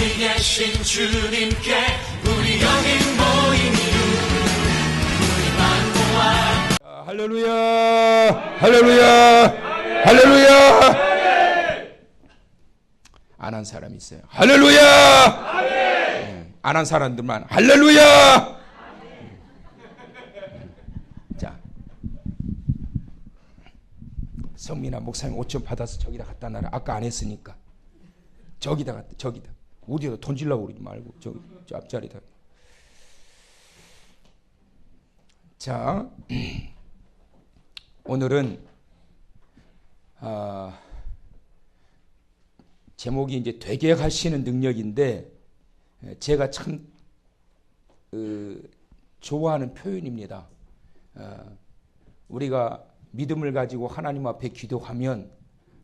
어디 계신 주님께 우리 여기 모인 아, 할렐루야! 할렐루야! 할렐루야! 안 한 사람 있어요. 할렐루야! 네, 안한 사람들만 할렐루야! 자, 성민아 목사님 5천 받아서 저기다 갖다 놔라. 아까 안 했으니까. 저기다 갖다, 저기다. 어디다 던질라고 그러지 말고 저기 저 앞자리다. 자, 오늘은 아, 제목이 이제 되게 하시는 능력인데 제가 참 그, 좋아하는 표현입니다. 어, 우리가 믿음을 가지고 하나님 앞에 기도하면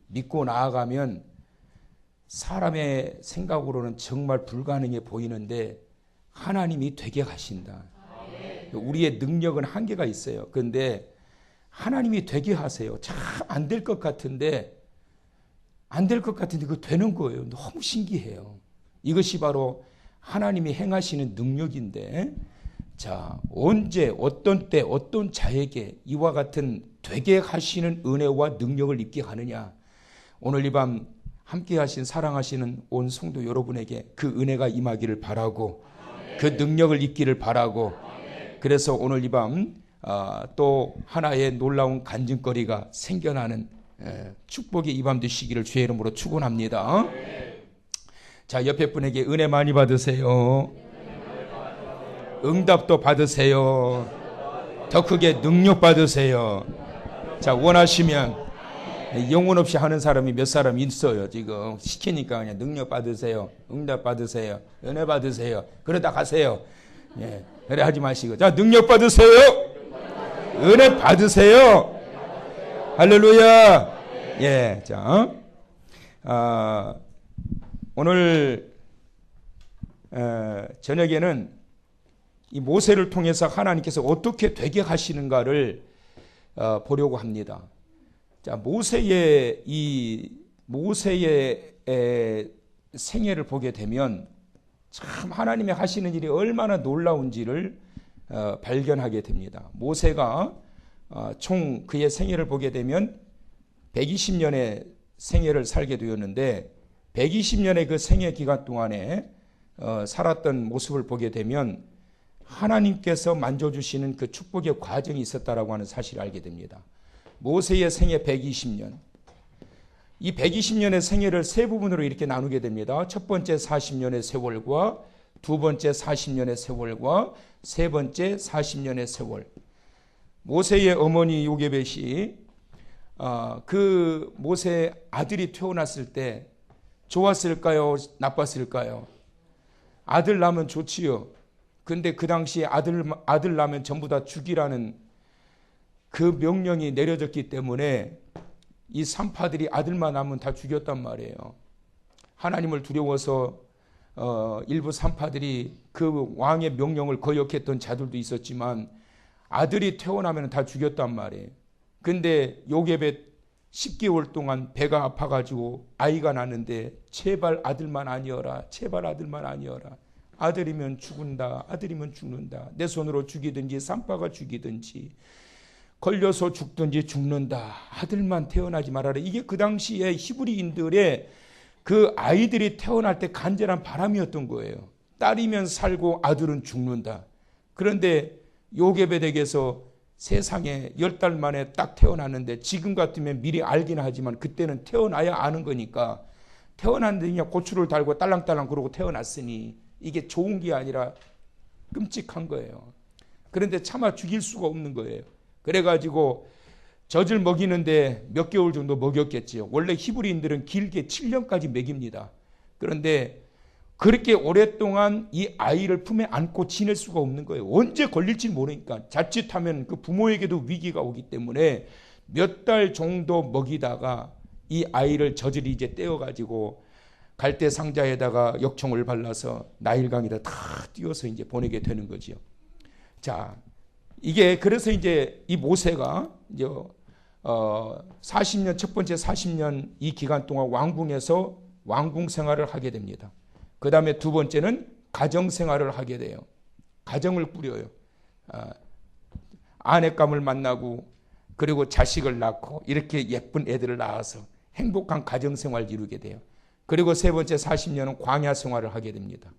믿고 나아가면 사람의 생각으로는 정말 불가능해 보이는데 하나님이 되게 하신다. 우리의 능력은 한계가 있어요. 그런데 하나님이 되게 하세요. 참 안 될 것 같은데 안 될 것 같은데 그 되는 거예요. 너무 신기해요. 이것이 바로 하나님이 행하시는 능력인데 자, 언제 어떤 때 어떤 자에게 이와 같은 되게 하시는 은혜와 능력을 입게 하느냐? 오늘 이 밤 함께 하신 사랑하시는 온 성도 여러분에게 그 은혜가 임하기를 바라고 그 능력을 입기를 바라고 그래서 오늘 이 밤또 어, 하나의 놀라운 간증거리가 생겨나는 축복의 이밤 되시기를 주의 이름으로 축원합니다. 자 옆에 분에게 은혜 많이 받으세요. 응답도 받으세요. 더 크게 능력 받으세요. 자 원하시면 영혼 없이 하는 사람이 몇 사람 있어요. 지금 시키니까 그냥 능력 받으세요. 응답 받으세요. 은혜 받으세요. 그러다 가세요. 예. 그래 하지 마시고. 자, 능력 받으세요. 은혜 받으세요. 할렐루야. 예. 자, 아, 오늘 어, 저녁에는 이 모세를 통해서 하나님께서 어떻게 되게 하시는가를 어, 보려고 합니다. 자, 모세의 이 모세의 생애를 보게 되면 참 하나님의 하시는 일이 얼마나 놀라운지를 어, 발견하게 됩니다. 모세가 어, 총 그의 생애를 보게 되면 120년의 생애를 살게 되었는데 120년의 그 생애 기간 동안에 어, 살았던 모습을 보게 되면 하나님께서 만져주시는 그 축복의 과정이 있었다라고 하는 사실을 알게 됩니다. 모세의 생애 120년. 이 120년의 생애를 세 부분으로 이렇게 나누게 됩니다. 첫 번째 40년의 세월과 두 번째 40년의 세월과 세 번째 40년의 세월. 모세의 어머니 요게벳이 어, 그 모세 아들이 태어났을 때 좋았을까요? 나빴을까요? 아들 낳으면 좋지요. 근데 그 당시에 아들, 아들 낳으면 전부 다 죽이라는 그 명령이 내려졌기 때문에 이 산파들이 아들만 남은 다 죽였단 말이에요. 하나님을 두려워서 어, 일부 산파들이 그 왕의 명령을 거역했던 자들도 있었지만 아들이 태어나면 다 죽였단 말이에요. 근데 요게벳 10개월 동안 배가 아파가지고 아이가 낳는데 제발 아들만 아니어라. 제발 아들만 아니어라. 아들이면 죽는다. 아들이면 죽는다. 내 손으로 죽이든지 산파가 죽이든지 걸려서 죽든지 죽는다. 아들만 태어나지 말아라. 이게 그 당시에 히브리인들의 그 아이들이 태어날 때 간절한 바람이었던 거예요. 딸이면 살고 아들은 죽는다. 그런데 요게베덱에서 세상에 열 달 만에 딱 태어났는데 지금 같으면 미리 알긴 하지만 그때는 태어나야 아는 거니까 태어났는데 그냥 고추를 달고 딸랑딸랑 그러고 태어났으니 이게 좋은 게 아니라 끔찍한 거예요. 그런데 차마 죽일 수가 없는 거예요. 그래가지고 젖을 먹이는데 몇 개월 정도 먹였겠지요. 원래 히브리인들은 길게 7년까지 먹입니다. 그런데 그렇게 오랫동안 이 아이를 품에 안고 지낼 수가 없는 거예요. 언제 걸릴지 모르니까 자칫하면 그 부모에게도 위기가 오기 때문에 몇 달 정도 먹이다가 이 아이를 젖을 이제 떼어가지고 갈대 상자에다가 역청을 발라서 나일강에다 다 띄워서 이제 보내게 되는 거지요. 자, 이게 그래서 이제 이 모세가 이제 어 40년 첫 번째 40년 이 기간 동안 왕궁에서 왕궁 생활을 하게 됩니다. 그 다음에 두 번째는 가정 생활을 하게 돼요. 가정을 꾸려요. 아, 아내감을 만나고 그리고 자식을 낳고 이렇게 예쁜 애들을 낳아서 행복한 가정 생활을 이루게 돼요. 그리고 세 번째 40년은 광야 생활을 하게 됩니다.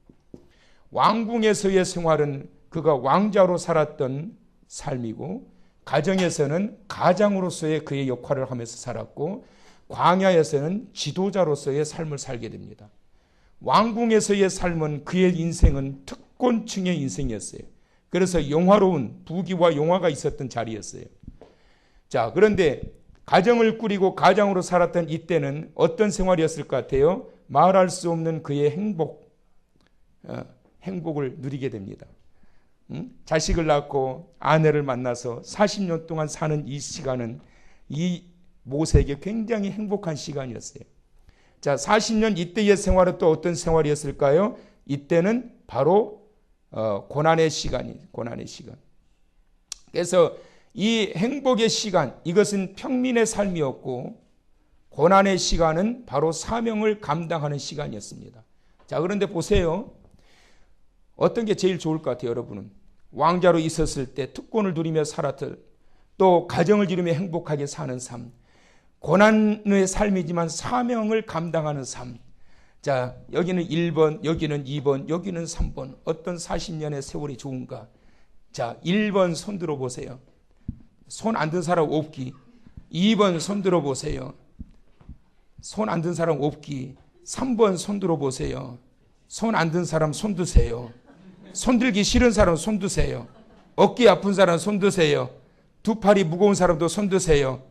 왕궁에서의 생활은 그가 왕자로 살았던 삶이고 가정에서는 가장으로서의 그의 역할을 하면서 살았고 광야에서는 지도자로서의 삶을 살게 됩니다. 왕궁에서의 삶은 그의 인생은 특권층의 인생이었어요. 그래서 영화로운 부귀와 영화가 있었던 자리였어요. 자, 그런데 가정을 꾸리고 가장으로 살았던 이때는 어떤 생활이었을 것 같아요? 말할 수 없는 그의 행복, 어, 행복을 누리게 됩니다. 응? 자식을 낳고 아내를 만나서 40년 동안 사는 이 시간은 이 모세에게 굉장히 행복한 시간이었어요. 자, 40년 이때의 생활은 또 어떤 생활이었을까요? 이때는 바로 어, 고난의 시간이 고난의 시간. 그래서 이 행복의 시간, 이것은 평민의 삶이었고, 고난의 시간은 바로 사명을 감당하는 시간이었습니다. 자, 그런데 보세요. 어떤 게 제일 좋을 것 같아요, 여러분은? 왕자로 있었을 때 특권을 누리며 살았을, 또 가정을 이루며 행복하게 사는 삶, 고난의 삶이지만 사명을 감당하는 삶. 자, 여기는 1번, 여기는 2번, 여기는 3번. 어떤 40년의 세월이 좋은가? 자, 1번 손 들어 보세요. 손 안 든 사람 없기. 2번 손 들어 보세요. 손 안 든 사람 없기. 3번 손 들어 보세요. 손 안 든 사람 손 드세요. 손 들기 싫은 사람 손 드세요. 어깨 아픈 사람 손 드세요. 두 팔이 무거운 사람도 손 드세요.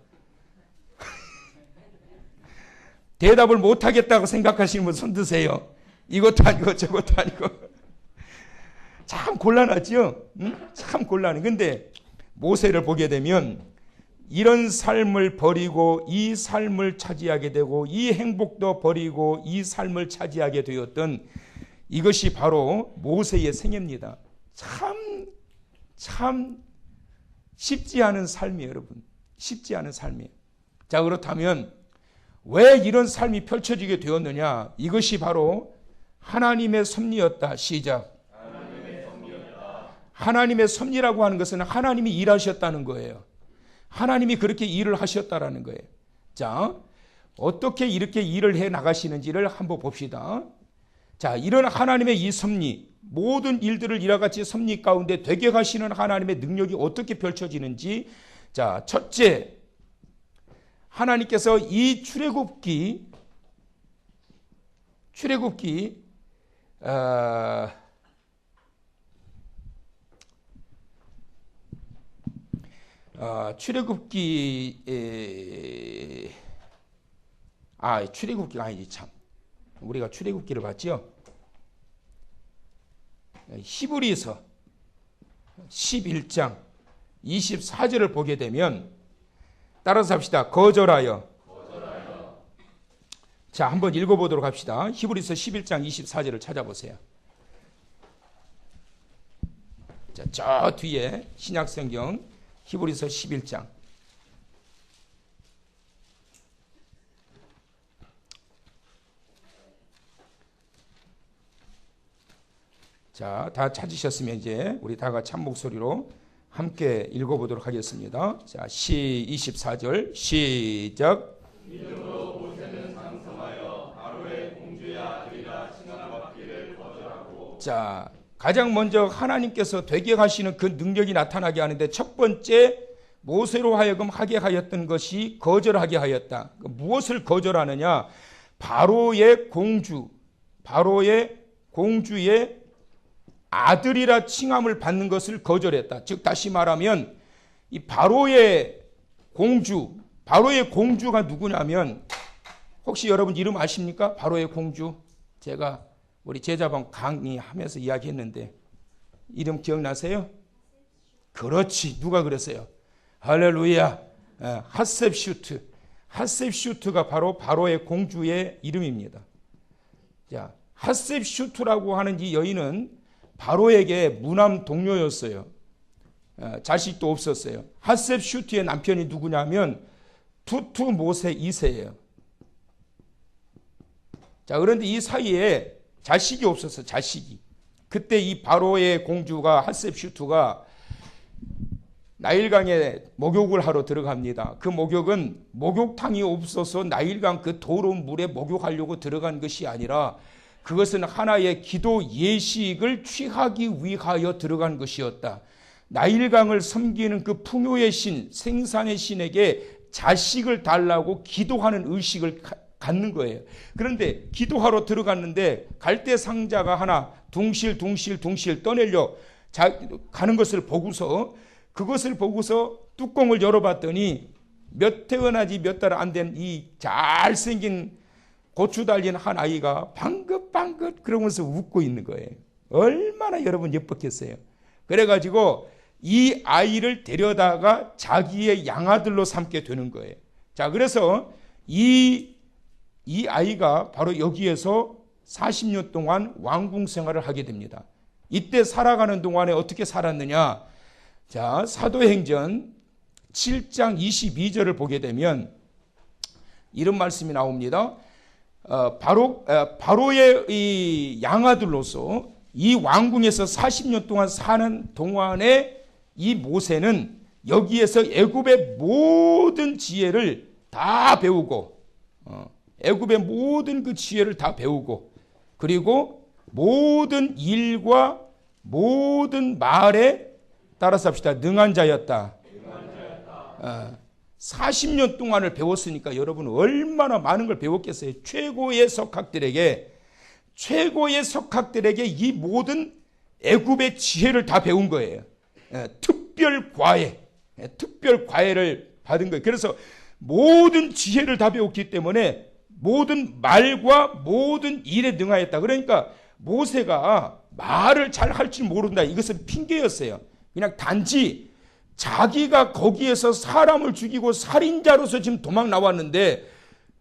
대답을 못 하겠다고 생각하시는 분 손 드세요. 이것도 아니고 저것도 아니고. 참 곤란하죠? 응? 참 곤란해. 근데 모세를 보게 되면 이런 삶을 버리고 이 삶을 차지하게 되고 이 행복도 버리고 이 삶을 차지하게 되었던 이것이 바로 모세의 생애입니다. 참, 참 쉽지 않은 삶이에요, 여러분. 쉽지 않은 삶이에요. 자, 그렇다면 왜 이런 삶이 펼쳐지게 되었느냐? 이것이 바로 하나님의 섭리였다. 시작. 하나님의 섭리라고 하는 것은 하나님이 일하셨다는 거예요. 하나님이 그렇게 일을 하셨다라는 거예요. 자, 어떻게 이렇게 일을 해 나가시는지를 한번 봅시다. 자, 이런 하나님의 이 섭리, 모든 일들을 이와 같이 섭리 가운데 되게 가시는 하나님의 능력이 어떻게 펼쳐지는지, 자, 첫째, 하나님께서 이 출애굽기, 출애굽기, 어, 어, 출애굽기 에... 아 출애굽기가 아니지 참 우리가 출애굽기를 봤죠. 히브리서 11장 24절을 보게 되면 따라서 합시다. 거절하여. 거절하여. 자, 한번 읽어 보도록 합시다. 히브리서 11장 24절을 찾아보세요. 자, 저 뒤에 신약성경 히브리서 11장. 자, 다 찾으셨으면 이제 우리 다 같이 한 목소리로 함께 읽어보도록 하겠습니다. 자, 시 24절 시작. 자, 가장 먼저 하나님께서 되게 하시는 그 능력이 나타나게 하는데 첫 번째 모세로 하여금 하게 하였던 것이 거절하게 하였다. 그 무엇을 거절하느냐? 바로의 공주, 바로의 공주의 아들이라 칭함을 받는 것을 거절했다. 즉 다시 말하면 이 바로의 공주, 바로의 공주가 누구냐면 혹시 여러분 이름 아십니까? 바로의 공주. 제가 우리 제자방 강의하면서 이야기했는데 이름 기억나세요? 그렇지. 누가 그랬어요? 할렐루야. 하셉슈트. 하셉슈트가 바로 바로의 공주의 이름입니다. 자, 하셉슈트라고 하는 이 여인은 바로에게 무남 동료였어요. 자식도 없었어요. 하셉슈트의 남편이 누구냐면 투투 모세 2세예요. 자, 그런데 이 사이에 자식이 없어서 자식이. 그때 이 바로의 공주가 하셉슈트가 나일강에 목욕을 하러 들어갑니다. 그 목욕은 목욕탕이 없어서 나일강 그 더러운 물에 목욕하려고 들어간 것이 아니라 그것은 하나의 기도 예식을 취하기 위하여 들어간 것이었다. 나일강을 섬기는 그 풍요의 신, 생산의 신에게 자식을 달라고 기도하는 의식을 갖는 거예요. 그런데 기도하러 들어갔는데 갈대 상자가 하나 둥실 둥실 둥실 떠내려 가는 것을 보고서 그것을 보고서 뚜껑을 열어봤더니 몇 태어나지 몇 달 안 된 이 잘생긴 고추 달린 한 아이가 방긋 방긋 그러면서 웃고 있는 거예요. 얼마나 여러분 예뻤겠어요. 그래가지고 이 아이를 데려다가 자기의 양아들로 삼게 되는 거예요. 자, 그래서 이, 이 아이가 바로 여기에서 40년 동안 왕궁 생활을 하게 됩니다. 이때 살아가는 동안에 어떻게 살았느냐? 자, 사도행전 7장 22절을 보게 되면 이런 말씀이 나옵니다. 어, 바로 어, 바로의 이 양아들로서 이 왕궁에서 40년 동안 사는 동안에 이 모세는 여기에서 애굽의 모든 지혜를 다 배우고 어, 애굽의 모든 그 지혜를 다 배우고 그리고 모든 일과 모든 말에 따라서 합시다. 능한 자였다. 어, 40년 동안을 배웠으니까 여러분 얼마나 많은 걸 배웠겠어요. 최고의 석학들에게 최고의 석학들에게 이 모든 애굽의 지혜를 다 배운 거예요. 예, 특별 과외, 예, 특별 과외를 받은 거예요. 그래서 모든 지혜를 다 배웠기 때문에 모든 말과 모든 일에 능하였다. 그러니까 모세가 말을 잘 할 줄 모른다. 이것은 핑계였어요. 그냥 단지 자기가 거기에서 사람을 죽이고 살인자로서 지금 도망 나왔는데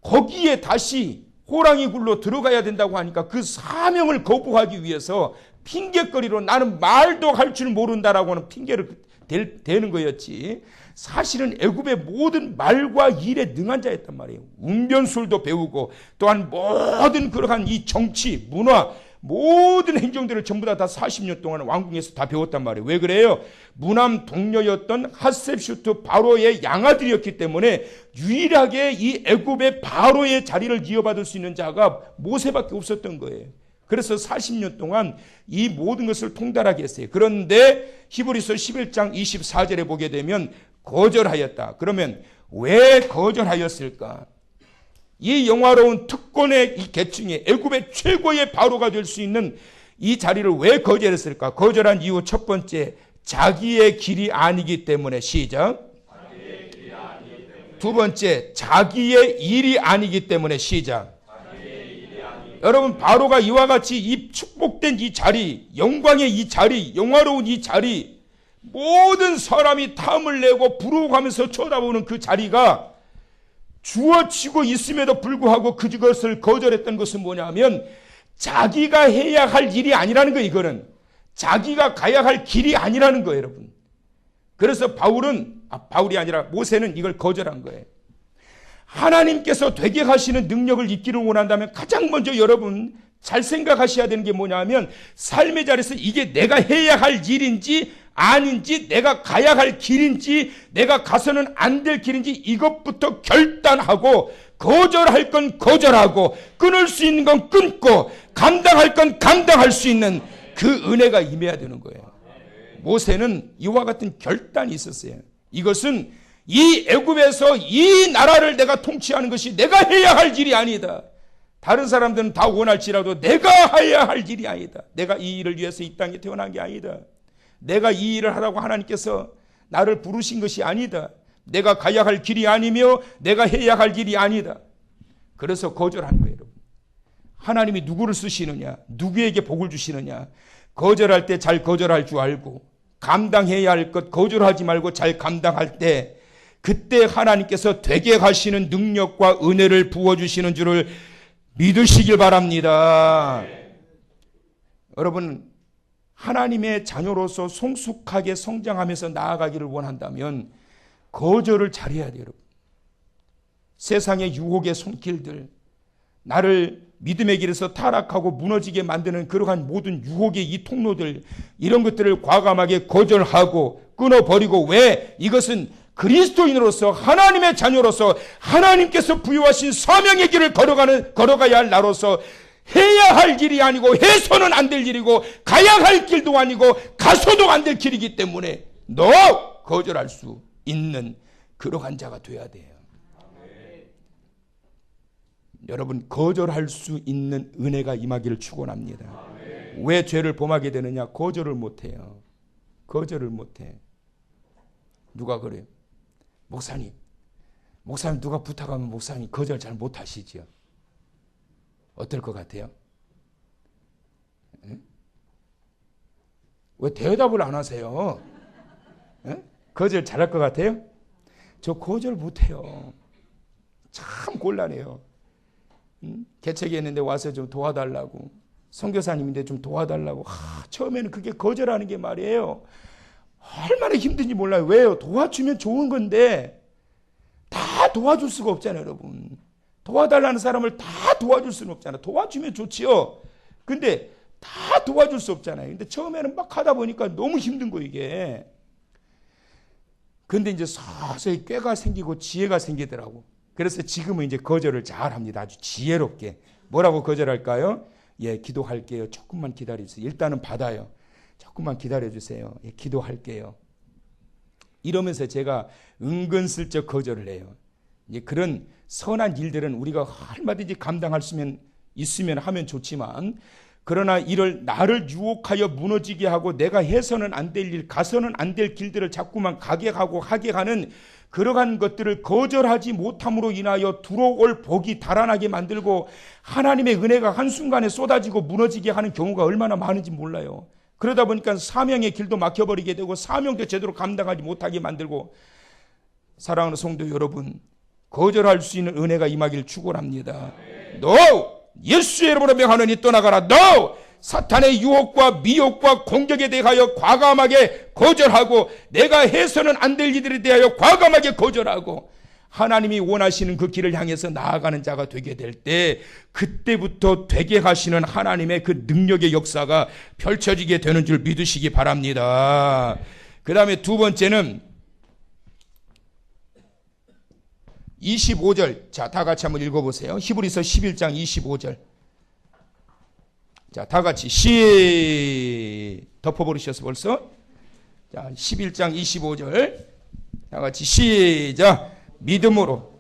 거기에 다시 호랑이 굴로 들어가야 된다고 하니까 그 사명을 거부하기 위해서 핑계거리로 나는 말도 할 줄 모른다라고 하는 핑계를 대는 거였지. 사실은 애굽의 모든 말과 일에 능한 자였단 말이에요. 운변술도 배우고 또한 모든 그러한 이 정치, 문화, 모든 행정들을 전부 다, 다 40년 동안 왕궁에서 다 배웠단 말이에요. 왜 그래요? 무남 동료였던 하셉슈트 바로의 양아들이었기 때문에 유일하게 이 애굽의 바로의 자리를 이어받을 수 있는 자가 모세밖에 없었던 거예요. 그래서 40년 동안 이 모든 것을 통달하게 했어요. 그런데 히브리서 11장 24절에 보게 되면 거절하였다. 그러면 왜 거절하였을까? 이 영화로운 특권의 이 계층이 애굽의 최고의 바로가 될 수 있는 이 자리를 왜 거절했을까? 거절한 이유 첫 번째, 자기의 길이 아니기 때문에 시작. 두 번째, 자기의 일이 아니기 때문에 시작. 여러분 바로가 이와 같이 이 축복된 이 자리, 영광의 이 자리, 영화로운 이 자리, 모든 사람이 탐을 내고 부러워하면서 쳐다보는 그 자리가 주어지고 있음에도 불구하고 그것을 거절했던 것은 뭐냐면 자기가 해야 할 일이 아니라는 거예요, 이거는. 자기가 가야 할 길이 아니라는 거예요, 여러분. 그래서 바울은, 아, 바울이 아니라 모세는 이걸 거절한 거예요. 하나님께서 되게 하시는 능력을 잊기를 원한다면 가장 먼저 여러분 잘 생각하셔야 되는 게 뭐냐면 삶의 자리에서 이게 내가 해야 할 일인지 아닌지 내가 가야 할 길인지 내가 가서는 안 될 길인지 이것부터 결단하고 거절할 건 거절하고 끊을 수 있는 건 끊고 감당할 건 감당할 수 있는 그 은혜가 임해야 되는 거예요. 모세는 이와 같은 결단이 있었어요. 이것은 이 애굽에서 이 나라를 내가 통치하는 것이 내가 해야 할 일이 아니다. 다른 사람들은 다 원할지라도 내가 해야 할 일이 아니다. 내가 이 일을 위해서 이 땅에 태어난 게 아니다. 내가 이 일을 하라고 하나님께서 나를 부르신 것이 아니다. 내가 가야 할 길이 아니며 내가 해야 할 일이 아니다. 그래서 거절한 거예요, 여러분. 하나님이 누구를 쓰시느냐? 누구에게 복을 주시느냐? 거절할 때 잘 거절할 줄 알고 감당해야 할 것 거절하지 말고 잘 감당할 때 그때 하나님께서 되게 하시는 능력과 은혜를 부어 주시는 줄을 믿으시길 바랍니다. 여러분 하나님의 자녀로서 성숙하게 성장하면서 나아가기를 원한다면 거절을 잘해야 돼요, 여러분. 세상의 유혹의 손길들, 나를 믿음의 길에서 타락하고 무너지게 만드는 그러한 모든 유혹의 이 통로들 이런 것들을 과감하게 거절하고 끊어버리고 왜 이것은 그리스도인으로서 하나님의 자녀로서 하나님께서 부여하신 사명의 길을 걸어가는 걸어가야 할 나로서 해야 할 길이 아니고 해서는 안 될 일이고 가야 할 길도 아니고 가서도 안 될 길이기 때문에 너 거절할 수 있는 그러한 자가 돼야 돼요. 여러분 거절할 수 있는 은혜가 임하기를 축원합니다. 왜 죄를 범하게 되느냐? 거절을 못 해요. 거절을 못 해. 누가 그래요? 목사님. 목사님 누가 부탁하면 목사님 거절 잘 못 하시지요. 어떨 것 같아요? 응? 왜 대답을 안 하세요? 응? 거절 잘할 것 같아요? 저 거절 못 해요. 참 곤란해요. 개척했는데 와서 좀 도와달라고. 선교사님인데 좀 도와달라고. 하, 처음에는 그게 거절하는 게 말이에요. 얼마나 힘든지 몰라요. 왜요? 도와주면 좋은 건데 다 도와줄 수가 없잖아요, 여러분. 도와달라는 사람을 다 도와줄 수는 없잖아요. 도와주면 좋지요. 근데 다 도와줄 수 없잖아요. 근데 처음에는 막 하다 보니까 너무 힘든 거 이게. 근데 이제 서서히 꾀가 생기고 지혜가 생기더라고. 그래서 지금은 이제 거절을 잘 합니다. 아주 지혜롭게. 뭐라고 거절할까요? 예, 기도할게요. 조금만 기다리세요. 일단은 받아요. 조금만 기다려 주세요. 예, 기도할게요. 이러면서 제가 은근슬쩍 거절을 해요. 이제 그런 선한 일들은 우리가 얼마든지 감당할 수면 있으면 하면 좋지만 그러나 이를 나를 유혹하여 무너지게 하고 내가 해서는 안 될 일, 가서는 안 될 길들을 자꾸만 가게 하고 하게 하는 그러한 것들을 거절하지 못함으로 인하여 들어올 복이 달아나게 만들고 하나님의 은혜가 한순간에 쏟아지고 무너지게 하는 경우가 얼마나 많은지 몰라요. 그러다 보니까 사명의 길도 막혀버리게 되고 사명도 제대로 감당하지 못하게 만들고 사랑하는 성도 여러분 거절할 수 있는 은혜가 임하길 축원합니다. 너 예수의 이름으로 명하노니 떠나가라. 너 사탄의 유혹과 미혹과 공격에 대하여 과감하게 거절하고 내가 해서는 안 될 일들에 대하여 과감하게 거절하고 하나님이 원하시는 그 길을 향해서 나아가는 자가 되게 될 때 그때부터 되게 하시는 하나님의 그 능력의 역사가 펼쳐지게 되는 줄 믿으시기 바랍니다. 그 다음에 두 번째는 25절. 자, 다 같이 한번 읽어보세요. 히브리서 11장 25절. 자, 다 같이 시 덮어버리셨어 벌써. 자, 11장 25절. 다 같이 시작. 믿음으로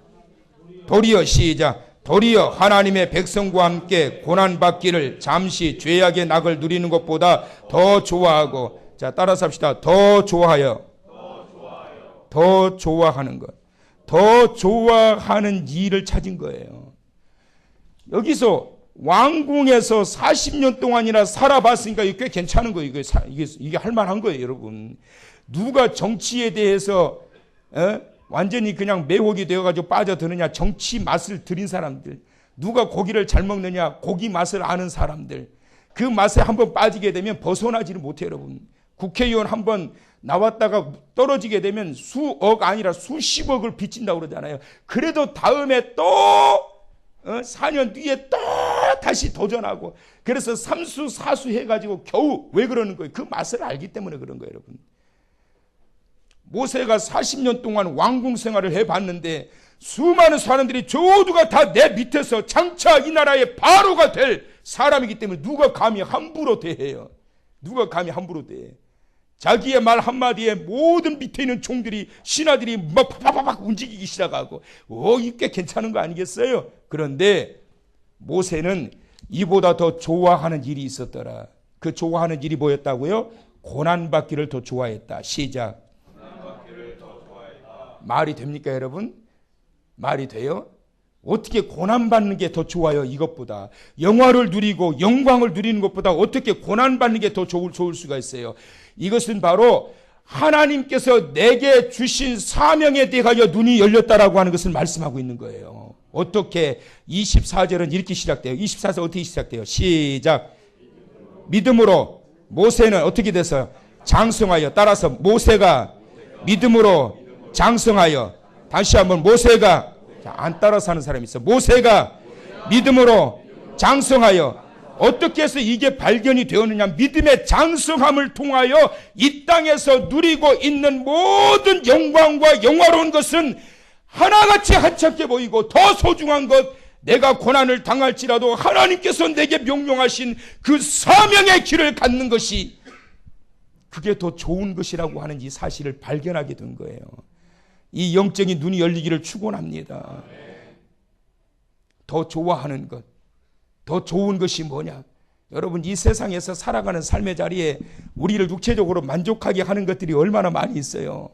도리어 시작. 도리어 하나님의 백성과 함께 고난 받기를 잠시 죄악의 낙을 누리는 것보다 더 좋아하고 자, 따라서 합시다. 더 좋아하여. 더 좋아하는 것. 더 좋아하는 일을 찾은 거예요. 여기서 왕궁에서 40년 동안이나 살아봤으니까 이게 꽤 괜찮은 거예요. 이게, 이게, 이게 할만한 거예요, 여러분. 누가 정치에 대해서, 에? 완전히 그냥 매혹이 되어가지고 빠져드느냐, 정치 맛을 들인 사람들. 누가 고기를 잘 먹느냐, 고기 맛을 아는 사람들. 그 맛에 한번 빠지게 되면 벗어나지를 못해요, 여러분. 국회의원 한번 나왔다가 떨어지게 되면 수억 아니라 수십억을 빚진다고 그러잖아요. 그래도 다음에 또 어? 4년 뒤에 또 다시 도전하고 그래서 삼수 사수 해가지고 겨우 왜 그러는 거예요? 그 맛을 알기 때문에 그런 거예요, 여러분. 모세가 40년 동안 왕궁 생활을 해봤는데 수많은 사람들이 저두가 다 내 밑에서 장차 이 나라의 바로가 될 사람이기 때문에 누가 감히 함부로 대해요? 누가 감히 함부로 대해? 자기의 말 한마디에 모든 밑에 있는 총들이 신하들이 막 파파파박 움직이기 시작하고 오 이게 괜찮은 거 아니겠어요? 그런데 모세는 이보다 더 좋아하는 일이 있었더라. 그 좋아하는 일이 뭐였다고요? 고난 받기를 더 좋아했다. 시작. 말이 됩니까, 여러분? 말이 돼요? 어떻게 고난받는 게 더 좋아요, 이것보다. 영화를 누리고 영광을 누리는 것보다 어떻게 고난받는 게 더 좋을, 좋을 수가 있어요. 이것은 바로 하나님께서 내게 주신 사명에 대하여 눈이 열렸다라고 하는 것을 말씀하고 있는 거예요. 어떻게 24절은 이렇게 시작돼요. 24절 어떻게 시작돼요? 시작. 믿음으로 모세는 어떻게 돼서 장성하여 따라서 모세가 믿음으로 장성하여 다시 한번 모세가 안 따라 사는 사람이 있어. 모세가 믿음으로 장성하여 어떻게 해서 이게 발견이 되었느냐 믿음의 장성함을 통하여 이 땅에서 누리고 있는 모든 영광과 영화로운 것은 하나같이 하찮게 보이고 더 소중한 것 내가 고난을 당할지라도 하나님께서 내게 명령하신 그 사명의 길을 갖는 것이 그게 더 좋은 것이라고 하는 이 사실을 발견하게 된 거예요. 이 영적인 눈이 열리기를 축원합니다. 더 좋아하는 것, 더 좋은 것이 뭐냐? 여러분 이 세상에서 살아가는 삶의 자리에 우리를 육체적으로 만족하게 하는 것들이 얼마나 많이 있어요.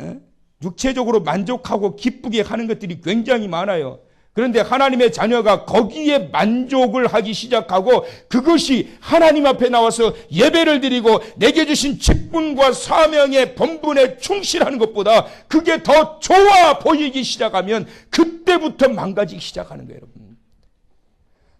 에? 육체적으로 만족하고 기쁘게 하는 것들이 굉장히 많아요. 그런데 하나님의 자녀가 거기에 만족을 하기 시작하고 그것이 하나님 앞에 나와서 예배를 드리고 내게 주신 직분과 사명의 본분에 충실하는 것보다 그게 더 좋아 보이기 시작하면 그때부터 망가지기 시작하는 거예요, 여러분.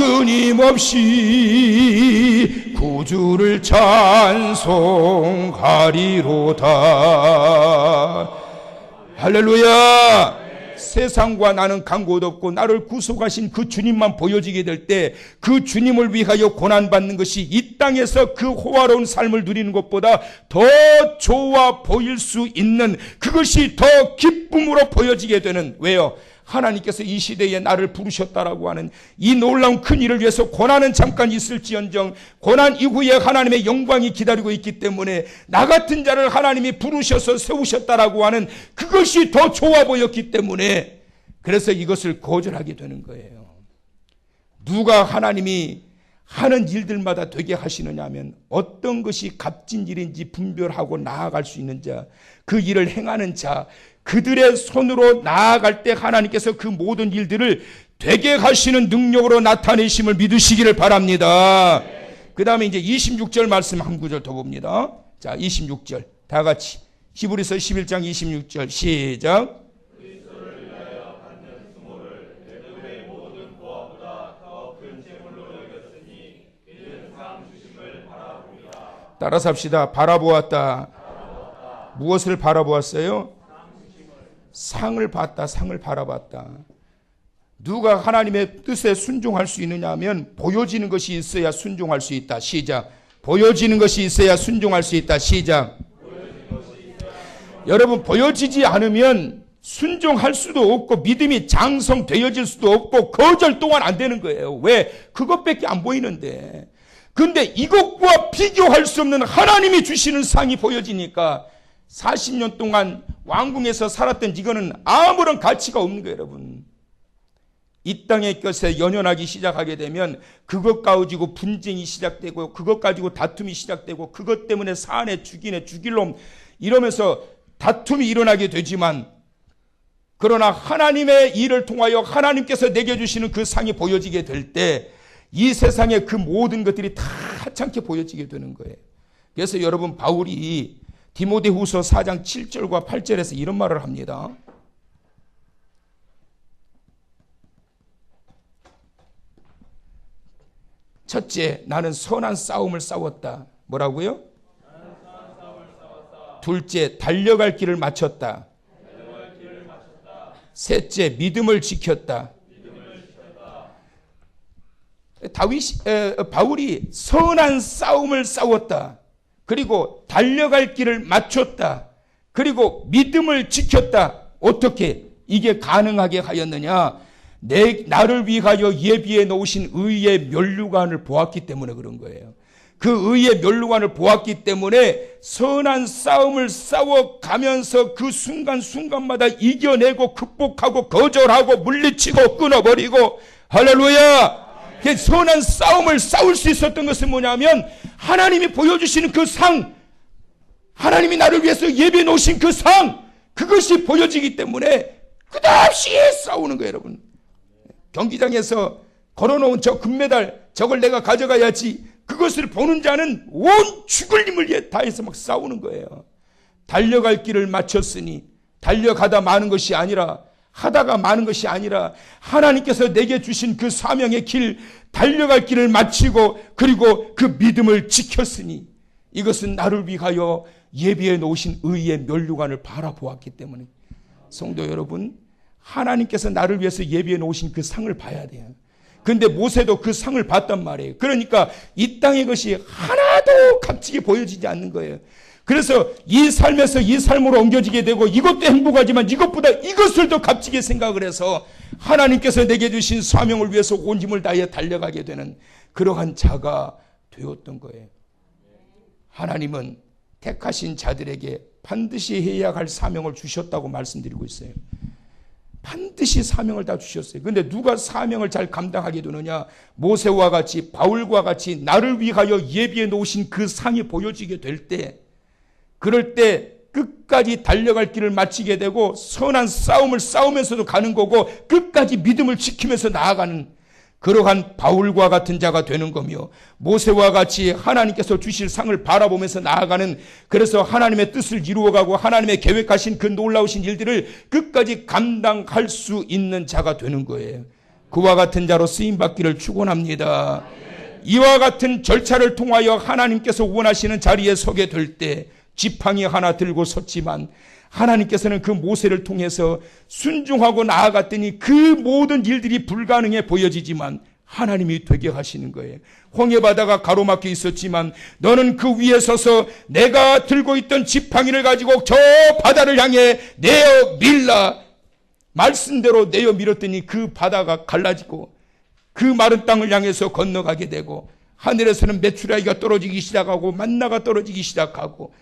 끊임없이 구주를 찬송하리로다 할렐루야 세상과 나는 간곳 없고 나를 구속하신 그 주님만 보여지게 될 때 그 주님을 위하여 고난받는 것이 이 땅에서 그 호화로운 삶을 누리는 것보다 더 좋아 보일 수 있는 그것이 더 기쁨으로 보여지게 되는 왜요? 하나님께서 이 시대에 나를 부르셨다라고 하는 이 놀라운 큰 일을 위해서 고난은 잠깐 있을지언정 고난 이후에 하나님의 영광이 기다리고 있기 때문에 나 같은 자를 하나님이 부르셔서 세우셨다라고 하는 그것이 더 좋아 보였기 때문에 그래서 이것을 거절하게 되는 거예요. 누가 하나님이 하는 일들마다 되게 하시느냐 하면 어떤 것이 값진 일인지 분별하고 나아갈 수 있는 자, 그 일을 행하는 자, 그들의 손으로 나아갈 때 하나님께서 그 모든 일들을 되게 하시는 능력으로 나타내심을 믿으시기를 바랍니다. 그 다음에 이제 26절 말씀 한 구절 더 봅니다. 자, 26절. 다 같이. 히브리서 11장 26절. 시작. 따라서 합시다. 바라보았다. 무엇을 바라보았어요? 상을 봤다, 상을 바라봤다. 누가 하나님의 뜻에 순종할 수 있느냐 하면 보여지는 것이 있어야 순종할 수 있다. 시작. 보여지는 것이 있어야 순종할 수 있다. 시작. 여러분, 보여지지 않으면 순종할 수도 없고 믿음이 장성되어질 수도 없고 거절 또한 안 되는 거예요. 왜? 그것밖에 안 보이는데. 근데 이것과 비교할 수 없는 하나님이 주시는 상이 보여지니까 40년 동안 왕궁에서 살았던 이거는 아무런 가치가 없는 거예요, 여러분. 이 땅의 것에 연연하기 시작하게 되면 그것 가지고 분쟁이 시작되고 그것 가지고 다툼이 시작되고 그것 때문에 사안에 죽이네 죽일 놈 이러면서 다툼이 일어나게 되지만 그러나 하나님의 일을 통하여 하나님께서 내게 주시는 그 상이 보여지게 될 때 이 세상의 그 모든 것들이 다 하찮게 보여지게 되는 거예요. 그래서 여러분 바울이 디모데후서 4장 7절과 8절에서 이런 말을 합니다. 첫째, 나는 선한 싸움을 싸웠다. 뭐라고요? 둘째, 달려갈 길을 마쳤다. 셋째, 믿음을 지켰다. 다윗 에, 바울이 선한 싸움을 싸웠다. 그리고 달려갈 길을 맞췄다. 그리고 믿음을 지켰다. 어떻게 이게 가능하게 하였느냐? 내 나를 위하여 예비해 놓으신 의의 면류관을 보았기 때문에 그런 거예요. 그 의의 면류관을 보았기 때문에 선한 싸움을 싸워 가면서 그 순간순간마다 이겨내고 극복하고 거절하고 물리치고 끊어버리고 할렐루야! 그 선한 싸움을 싸울 수 있었던 것은 뭐냐면 하나님이 보여주시는 그 상, 하나님이 나를 위해서 예비해 놓으신 그 상, 그것이 보여지기 때문에 끝없이 싸우는 거예요, 여러분. 경기장에서 걸어놓은 저 금메달, 저걸 내가 가져가야지. 그것을 보는 자는 온 죽을 힘을 위해 다해서 막 싸우는 거예요. 달려갈 길을 마쳤으니 달려가다 마는 것이 아니라 하다가 마는 것이 아니라 하나님께서 내게 주신 그 사명의 길 달려갈 길을 마치고 그리고 그 믿음을 지켰으니 이것은 나를 위하여 예비해 놓으신 의의 멸류관을 바라보았기 때문에 성도 여러분 하나님께서 나를 위해서 예비해 놓으신 그 상을 봐야 돼요. 근데 모세도 그 상을 봤단 말이에요. 그러니까 이 땅의 것이 하나도 값지게 보여지지 않는 거예요. 그래서 이 삶에서 이 삶으로 옮겨지게 되고 이것도 행복하지만 이것보다 이것을 더 값지게 생각을 해서 하나님께서 내게 주신 사명을 위해서 온 힘을 다해 달려가게 되는 그러한 자가 되었던 거예요. 하나님은 택하신 자들에게 반드시 해야 할 사명을 주셨다고 말씀드리고 있어요. 반드시 사명을 다 주셨어요. 근데 누가 사명을 잘 감당하게 되느냐? 모세와 같이 바울과 같이 나를 위하여 예비해 놓으신 그 상이 보여지게 될 때, 그럴 때 끝까지 달려갈 길을 마치게 되고 선한 싸움을 싸우면서도 가는 거고 끝까지 믿음을 지키면서 나아가는 그러한 바울과 같은 자가 되는 거며 모세와 같이 하나님께서 주실 상을 바라보면서 나아가는 그래서 하나님의 뜻을 이루어가고 하나님의 계획하신 그 놀라우신 일들을 끝까지 감당할 수 있는 자가 되는 거예요. 그와 같은 자로 쓰임 받기를 축원합니다. 이와 같은 절차를 통하여 하나님께서 원하시는 자리에 서게 될 때 지팡이 하나 들고 섰지만 하나님께서는 그 모세를 통해서 순종하고 나아갔더니 그 모든 일들이 불가능해 보여지지만 하나님이 되게 하시는 거예요. 홍해 바다가 가로막혀 있었지만 너는 그 위에 서서 내가 들고 있던 지팡이를 가지고 저 바다를 향해 내어 밀라 말씀대로 내어 밀었더니 그 바다가 갈라지고 그 마른 땅을 향해서 건너가게 되고 하늘에서는 메추라기가 떨어지기 시작하고 만나가 떨어지기 시작하고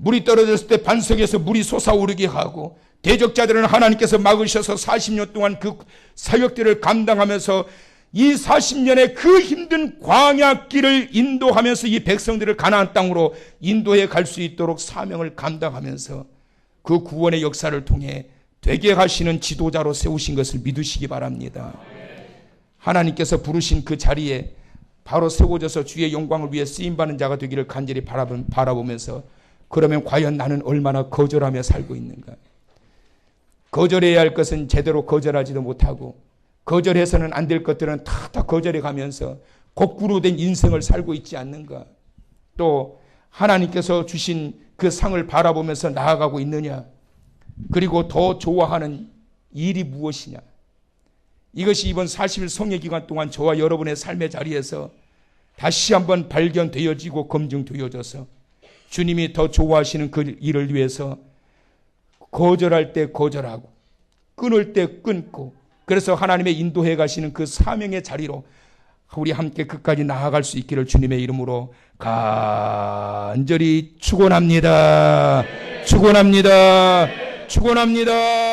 물이 떨어졌을 때 반석에서 물이 솟아오르게 하고 대적자들은 하나님께서 막으셔서 40년 동안 그 사역들을 감당하면서 이 40년의 그 힘든 광야 길을 인도하면서 이 백성들을 가나안 땅으로 인도해 갈 수 있도록 사명을 감당하면서 그 구원의 역사를 통해 되게 하시는 지도자로 세우신 것을 믿으시기 바랍니다. 하나님께서 부르신 그 자리에 바로 세워져서 주의 영광을 위해 쓰임 받는 자가 되기를 간절히 바라보면서 그러면 과연 나는 얼마나 거절하며 살고 있는가? 거절해야 할 것은 제대로 거절하지도 못하고 거절해서는 안 될 것들은 다 다 거절해 가면서 거꾸로 된 인생을 살고 있지 않는가? 또 하나님께서 주신 그 상을 바라보면서 나아가고 있느냐? 그리고 더 좋아하는 일이 무엇이냐? 이것이 이번 40일 성회 기간 동안 저와 여러분의 삶의 자리에서 다시 한번 발견되어지고 검증되어져서 주님이 더 좋아하시는 그 일을 위해서 거절할 때 거절하고 끊을 때 끊고 그래서 하나님의 인도해 가시는 그 사명의 자리로 우리 함께 끝까지 나아갈 수 있기를 주님의 이름으로 간절히 축원합니다. 축원합니다. 축원합니다.